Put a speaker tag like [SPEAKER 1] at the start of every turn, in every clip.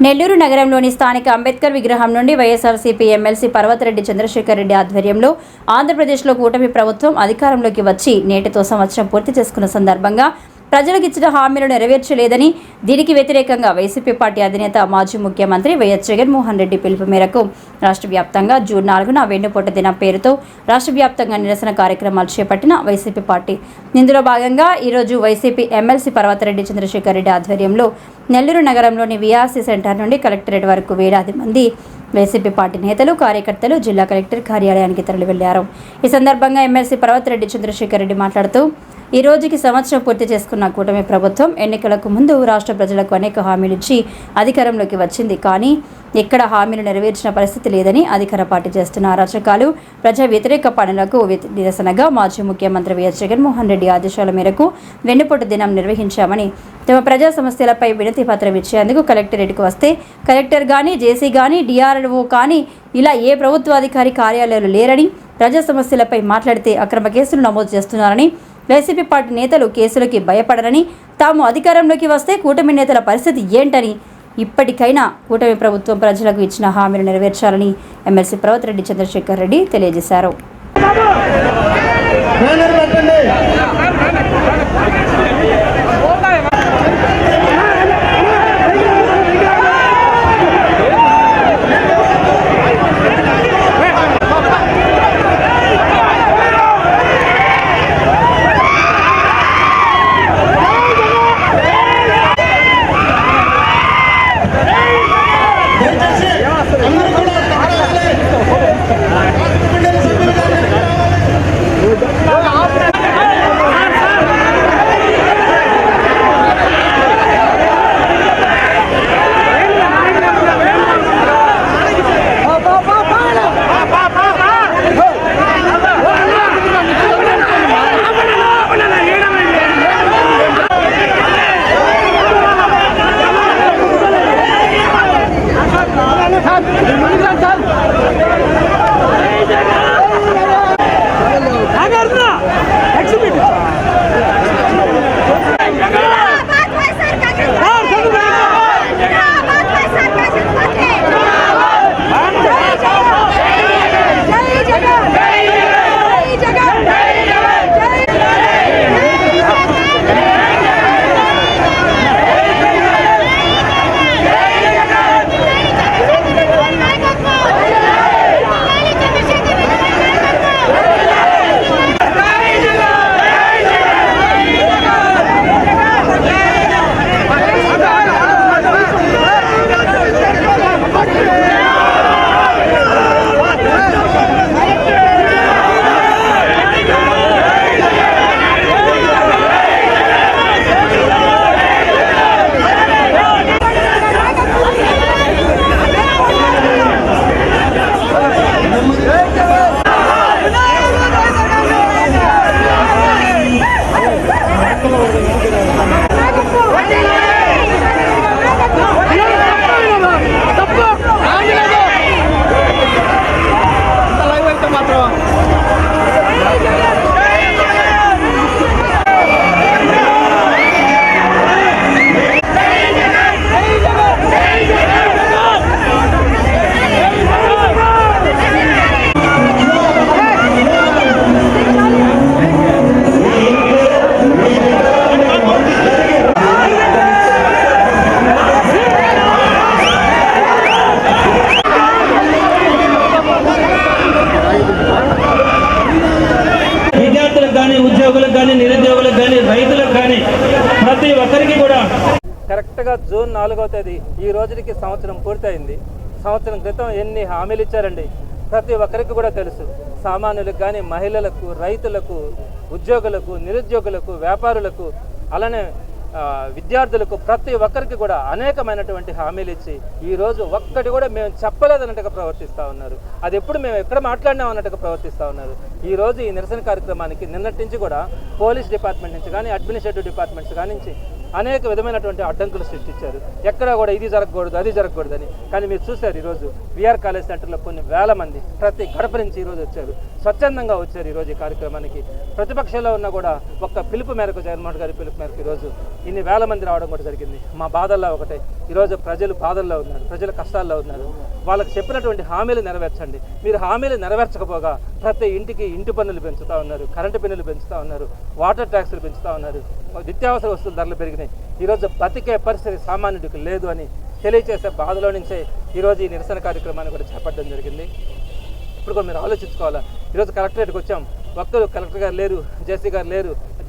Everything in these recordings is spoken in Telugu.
[SPEAKER 1] నెల్లూరు నగరంలోని స్థానిక అంబేద్కర్ విగ్రహం నుండి వైఎస్ఆర్సీపీ ఎమ్మెల్సీ పర్వతరెడ్డి చంద్రశేఖర్ రెడ్డి ఆధ్వర్యంలో ఆంధ్రప్రదేశ్లో కూటమి ప్రభుత్వం అధికారంలోకి వచ్చి నేటితో సంవత్సరం పూర్తి చేసుకున్న సందర్భంగా ప్రజలకు ఇచ్చిన హామీలు నెరవేర్చలేదని దీనికి వ్యతిరేకంగా వైసీపీ పార్టీ అధినేత మాజీ ముఖ్యమంత్రి వైఎస్ జగన్మోహన్ రెడ్డి పిలుపు మేరకు రాష్ట్ర వ్యాప్తంగా జూన్ నాలుగున వెన్నుపోట దినం పేరుతో రాష్ట్ర వ్యాప్తంగా నిరసన కార్యక్రమాలు చేపట్టిన వైసీపీ పార్టీ. ఇందులో భాగంగా ఈరోజు వైసీపీ ఎమ్మెల్సీ పర్వతరెడ్డి చంద్రశేఖర్ రెడ్డి ఆధ్వర్యంలో నెల్లూరు నగరంలోని విఆర్సీ సెంటర్ నుండి కలెక్టరేట్ వరకు వేలాది మంది వైసీపీ పార్టీ నేతలు కార్యకర్తలు జిల్లా కలెక్టర్ కార్యాలయానికి తరలి వెళ్ళారు ఈ సందర్భంగా ఎమ్మెల్సీ పర్వతరెడ్డి చంద్రశేఖర్ రెడ్డి మాట్లాడుతూ ఈ రోజుకి సంవత్సరం పూర్తి చేసుకున్న కూటమి ప్రభుత్వం ఎన్నికలకు ముందు రాష్ట్ర ప్రజలకు అనేక హామీలు ఇచ్చి అధికారంలోకి వచ్చింది. కానీ ఎక్కడ హామీలు నెరవేర్చిన పరిస్థితి లేదని అధికార పార్టీ చేస్తున్న అరాచకాలు ప్రజా వ్యతిరేక పనులకు నిరసనగా మాజీ ముఖ్యమంత్రి వైఎస్ జగన్మోహన్ రెడ్డి ఆదేశాల మేరకు వెన్నుపోటు దినం నిర్వహించామని తమ ప్రజా సమస్యలపై వినతి పత్రం ఇచ్చేందుకు కలెక్టరేట్కు వస్తే కలెక్టర్ కానీ జేసీ కానీ డిఆర్ఓ కానీ ఇలా ఏ ప్రభుత్వాధికారి కార్యాలయాలు లేరని ప్రజా సమస్యలపై మాట్లాడితే అక్రమ కేసులు నమోదు చేస్తున్నారని వైసీపీ పార్టీ నేతలు కేసులకి భయపడరని తాము అధికారంలోకి వస్తే కూటమి నేతల పరిస్థితి ఏంటని ఇప్పటికైనా కూటమి ప్రభుత్వం ప్రజలకు ఇచ్చిన హామీలు నెరవేర్చాలని ఎమ్మెల్సీ ప్రవత్ రెడ్డి చంద్రశేఖర్ రెడ్డి తెలియజేశారు.
[SPEAKER 2] కూడా.
[SPEAKER 3] కరెక్ట్గా జూన్ నాలుగవ తేదీ ఈ రోజుకి సంవత్సరం పూర్తయింది. సంవత్సరం క్రితం ఎన్ని హామీలు ఇచ్చారండి? ప్రతి ఒక్కరికి కూడా తెలుసు. సామాన్యులకు కానీ మహిళలకు రైతులకు ఉద్యోగులకు నిరుద్యోగులకు వ్యాపారులకు అలానే విద్యార్థులకు ప్రతి ఒక్కరికి కూడా అనేకమైనటువంటి హామీలు ఇచ్చి ఈ రోజు ఒక్కటి కూడా మేము చెప్పలేదన్నట్టుగా ప్రవర్తిస్తూ ఉన్నారు. అది ఎప్పుడు మేము ఎక్కడ మాట్లాడినాం అన్నట్టుగా ప్రవర్తిస్తూ ఉన్నారు. ఈ రోజు ఈ నిరసన కార్యక్రమానికి నిన్నటి నుంచి కూడా పోలీస్ డిపార్ట్మెంట్ నుంచి కానీ అడ్మినిస్ట్రేటివ్ డిపార్ట్మెంట్స్ కానీ అనేక విధమైనటువంటి అడ్డంకులు సృష్టించారు. ఎక్కడా కూడా ఇది జరగకూడదు అది జరగకూడదని కానీ మీరు చూశారు ఈరోజు విఆర్ కాలేజ్ సెంటర్లో కొన్ని వేల మంది ప్రతి గడప నుంచి ఈరోజు వచ్చారు. స్వచ్ఛందంగా వచ్చారు ఈరోజు ఈ కార్యక్రమానికి. ప్రతిపక్షంలో ఉన్న కూడా ఒక్క పిలుపు మేరకు జగన్మోహన్ గారి పిలుపు మేరకు ఈరోజు ఇన్ని వేల మంది రావడం కూడా జరిగింది. మా బాధల్లో ఒకటే ఈరోజు ప్రజలు బాధల్లో ఉన్నారు ప్రజలు కష్టాల్లో ఉన్నారు. వాళ్ళకి చెప్పినటువంటి హామీలు నెరవేర్చండి. మీరు హామీలు నెరవేర్చకపోగా ప్రతి ఇంటికి ఇంటి పన్నులు పెంచుతూ ఉన్నారు కరెంటు పన్నులు పెంచుతూ ఉన్నారు వాటర్ ట్యాక్సులు పెంచుతూ ఉన్నారు. నిత్యావసర వస్తువుల ధరలు పెరిగినాయి. ఈరోజు బతికే పరిస్థితి సామాన్యుడికి లేదు అని తెలియజేసే బాధలో నుంచే ఈరోజు ఈ నిరసన కార్యక్రమాన్ని కూడా చేపట్టడం జరిగింది. ఇప్పుడు కూడా మీరు ఆలోచించుకోవాలా? ఈరోజు కలెక్టరేట్కి వచ్చాం. ఒక్కరు కలెక్టర్ గారు లేరు జేసీ గారు లేరు.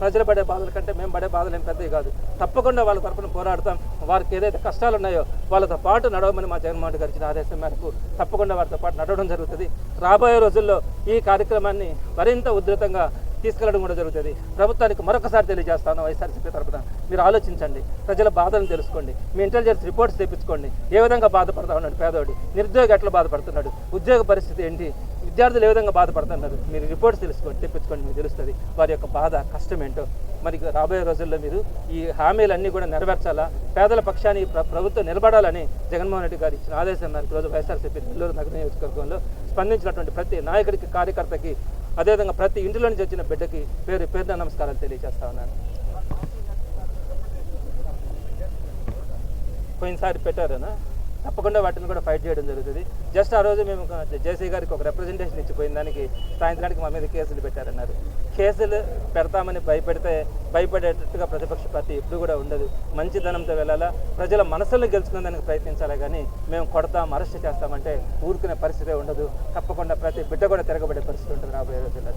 [SPEAKER 3] ప్రజలు పడే బాధల కంటే మేము పడే బాధలు ఏం పెద్దవి కాదు. తప్పకుండా వాళ్ళ తరపున పోరాడతాం. వారికి ఏదైతే కష్టాలు ఉన్నాయో వాళ్ళతో పాటు నడవమని మా జగన్మోహన్ రెడ్డి గారు ఇచ్చిన ఆదేశం మేరకు తప్పకుండా వారితో పాటు నడవడం జరుగుతుంది. రాబోయే రోజుల్లో ఈ కార్యక్రమాన్ని మరింత ఉధృతంగా తీసుకెళ్ళడం కూడా జరుగుతుంది. ప్రభుత్వానికి మరొకసారి తెలియజేస్తాను వైఎస్ఆర్సీపీ తరపున. మీరు ఆలోచించండి. ప్రజల బాధలను తెలుసుకోండి. మీ ఇంటెలిజెన్స్ రిపోర్ట్స్ తెప్పించుకోండి. ఏ విధంగా బాధపడతా ఉన్నాడు పేదోడు? నిరుద్యోగి ఎట్లా బాధపడుతున్నాడు? ఉద్యోగ పరిస్థితి ఏంటి? విద్యార్థులు ఏ విధంగా బాధపడుతున్నారు? మీరు రిపోర్ట్స్ తెలుసుకోండి తెప్పించుకోండి మీకు తెలుస్తుంది. వారి యొక్క బాధ కష్టం ఏంటో? మరి రాబోయే రోజుల్లో మీరు ఈ హామీలన్నీ కూడా నెరవేర్చాలా? పేదల పక్షాన్ని ప్రభుత్వం నిలబడాలని జగన్మోహన్ రెడ్డి గారు ఇచ్చిన ఆదేశం మేరకు రోజు వైఎస్ఆర్సీపీ నెల్లూరు నగర నియోజకవర్గంలో స్పందించినటువంటి ప్రతి నాయకుడికి కార్యకర్తకి అదేవిధంగా ప్రతి ఇంటిలో నుంచి వచ్చిన బిడ్డకి పేరు పేరున నమస్కారాలు తెలియజేస్తా ఉన్నాను. పోయినసారి పెట్టారనా? తప్పకుండా వాటిని కూడా ఫైట్ చేయడం జరుగుతుంది. జస్ట్ ఆ రోజు మేము ఒక జేసీ గారికి ఒక రిప్రజెంటేషన్ ఇచ్చిపోయిన దానికి సాయంత్రానికి మా మీద కేసులు పెట్టారన్నారు. కేసులు పెడతామని భయపెడితే భయపడేటట్టుగా ప్రతిపక్ష పార్టీ ఎప్పుడు కూడా ఉండదు. మంచితనంతో వెళ్ళాలా? ప్రజల మనసులను గెలుచుకునేదానికి ప్రయత్నించాలా? కానీ మేము కొడతాం అరెస్ట్ చేస్తామంటే ఊరుకునే పరిస్థితే ఉండదు. తప్పకుండా ప్రతి బిడ్డ కూడా తిరగబడే పరిస్థితి ఉంటుంది రాబోయే రోజుల్లో.